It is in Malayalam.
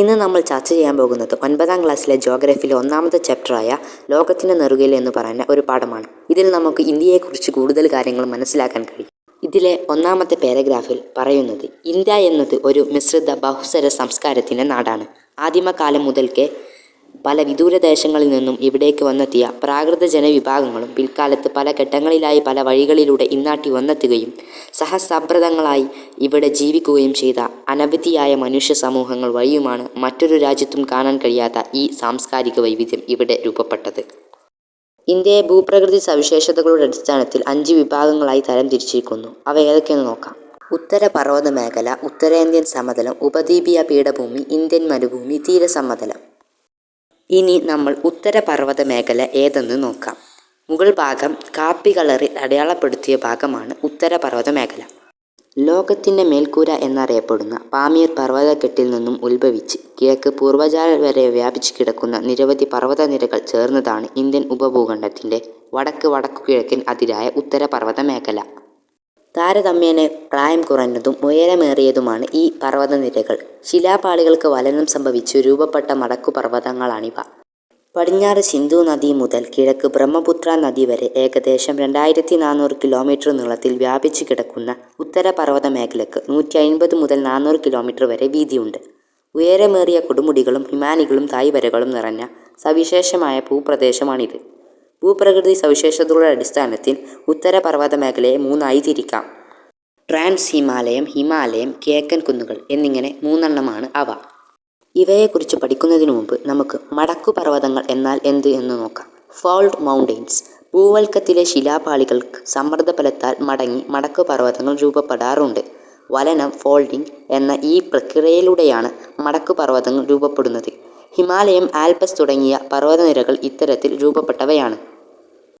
ഇന്ന് നമ്മൾ ചർച്ച ചെയ്യാൻ പോകുന്നത് ഒൻപതാം ക്ലാസ്സിലെ ജോഗ്രഫിയിലെ ഒന്നാമത്തെ ചാപ്റ്ററായ ലോകത്തിന്റെ നെറുകയിൽ എന്ന് പറയുന്ന ഒരു പാഠമാണ്. ഇതിൽ നമുക്ക് ഇന്ത്യയെക്കുറിച്ച് കൂടുതൽ കാര്യങ്ങൾ മനസ്സിലാക്കാൻ കഴിയും. ഇതിലെ ഒന്നാമത്തെ പാരഗ്രാഫിൽ പറയുന്നത് ഇന്ത്യ എന്നത് ഒരു മിശ്രിത ബഹുസ്വര സംസ്കാരത്തിന്റെ നാടാണ്. ആദിമകാലം മുതൽക്കേ പല വിദൂരദേശങ്ങളിൽ നിന്നും ഇവിടേക്ക് വന്നെത്തിയ പ്രാകൃത ജനവിഭാഗങ്ങളും പിൽക്കാലത്ത് പല ഘട്ടങ്ങളിലായി പല വഴികളിലൂടെ ഇന്നാട്ടി വന്നെത്തുകയും സഹസംപ്രദങ്ങളായി ഇവിടെ ജീവിക്കുകയും ചെയ്ത അനവധിയായ മനുഷ്യ സമൂഹങ്ങൾ വഴിയുമാണ് മറ്റൊരു രാജ്യത്തും കാണാൻ കഴിയാത്ത ഈ സാംസ്കാരിക വൈവിധ്യം ഇവിടെ രൂപപ്പെട്ടത്. ഇന്ത്യയെ ഭൂപ്രകൃതി സവിശേഷതകളുടെ അടിസ്ഥാനത്തിൽ അഞ്ച് വിഭാഗങ്ങളായി തരം തിരിച്ചിരിക്കുന്നു അവ ഏതൊക്കെയെന്ന് നോക്കാം. ഉത്തര പർവത മേഖല ഉത്തരേന്ത്യൻ സമതലം ഉപദ്വീപീയ പീഠഭൂമി ഇന്ത്യൻ മരുഭൂമി തീരസമതലം. ഇനി നമ്മൾ ഉത്തരപർവത മേഖല ഏതെന്ന് നോക്കാം. മുകൾ ഭാഗം കാപ്പി കളറിൽ അടയാളപ്പെടുത്തിയ ഭാഗമാണ് ഉത്തരപർവത മേഖല ലോകത്തിന്റെ മേൽക്കൂര എന്നറിയപ്പെടുന്ന പാമീർ പർവതക്കെട്ടിൽ നിന്നും ഉത്ഭവിച്ച് കിഴക്ക് പൂർവജാൽ വരെ വ്യാപിച്ചു കിടക്കുന്ന നിരവധി പർവതനിരകൾ ചേർന്നതാണ് ഇന്ത്യൻ ഉപഭൂഖണ്ഡത്തിന്റെ വടക്ക് വടക്കു കിഴക്കൻ അതിരായ ഉത്തരപർവത മേഖല താരതമ്യേന പ്രായം കുറഞ്ഞതും ഉയരമേറിയതുമാണ് ഈ പർവതനിരകൾ. ശിലാപാളികൾക്ക് വലനം സംഭവിച്ചു. രൂപപ്പെട്ട മടക്കുപർവതങ്ങളാണിവ പടിഞ്ഞാറ് സിന്ധു നദി മുതൽ കിഴക്ക് ബ്രഹ്മപുത്ര നദി വരെ ഏകദേശം രണ്ടായിരത്തി നാനൂറ് കിലോമീറ്റർ നീളത്തിൽ വ്യാപിച്ചു കിടക്കുന്ന ഉത്തരപർവത മേഖലയ്ക്ക് നൂറ്റി അൻപത് മുതൽ നാനൂറ് കിലോമീറ്റർ വരെ വീതിയുണ്ട്. ഉയരമേറിയ കൊടുമുടികളും ഹിമാനികളും തായ്വരകളും നിറഞ്ഞ സവിശേഷമായ ഭൂപ്രദേശമാണിത്. ഭൂപ്രകൃതി സവിശേഷതകളുടെ അടിസ്ഥാനത്തിൽ ഉത്തരപർവത മേഖലയെ മൂന്നായി തിരിക്കാം ട്രാൻസ് ഹിമാലയം ഹിമാലയം കിഴക്കൻ കുന്നുകൾ എന്നിങ്ങനെ മൂന്നെണ്ണമാണ് അവ. ഇവയെക്കുറിച്ച് പഠിക്കുന്നതിന് മുമ്പ് നമുക്ക് മടക്കു പർവതങ്ങൾ എന്നാൽ എന്ത് എന്ന് നോക്കാം. ഫോൾഡ് മൗണ്ടെയ്ൻസ് ഭൂവൽക്കത്തിലെ ശിലാപാളികൾക്ക് സമ്മർദ്ദഫലത്താൽ മടങ്ങി മടക്കു പർവതങ്ങൾ രൂപപ്പെടാറുണ്ട്. വലനം ഫോൾഡിംഗ് എന്ന ഈ പ്രക്രിയയിലൂടെയാണ് മടക്കു പർവതങ്ങൾ രൂപപ്പെടുന്നത്. ഹിമാലയം ആൽപസ് തുടങ്ങിയ പർവതനിരകൾ ഇത്തരത്തിൽ രൂപപ്പെട്ടവയാണ്.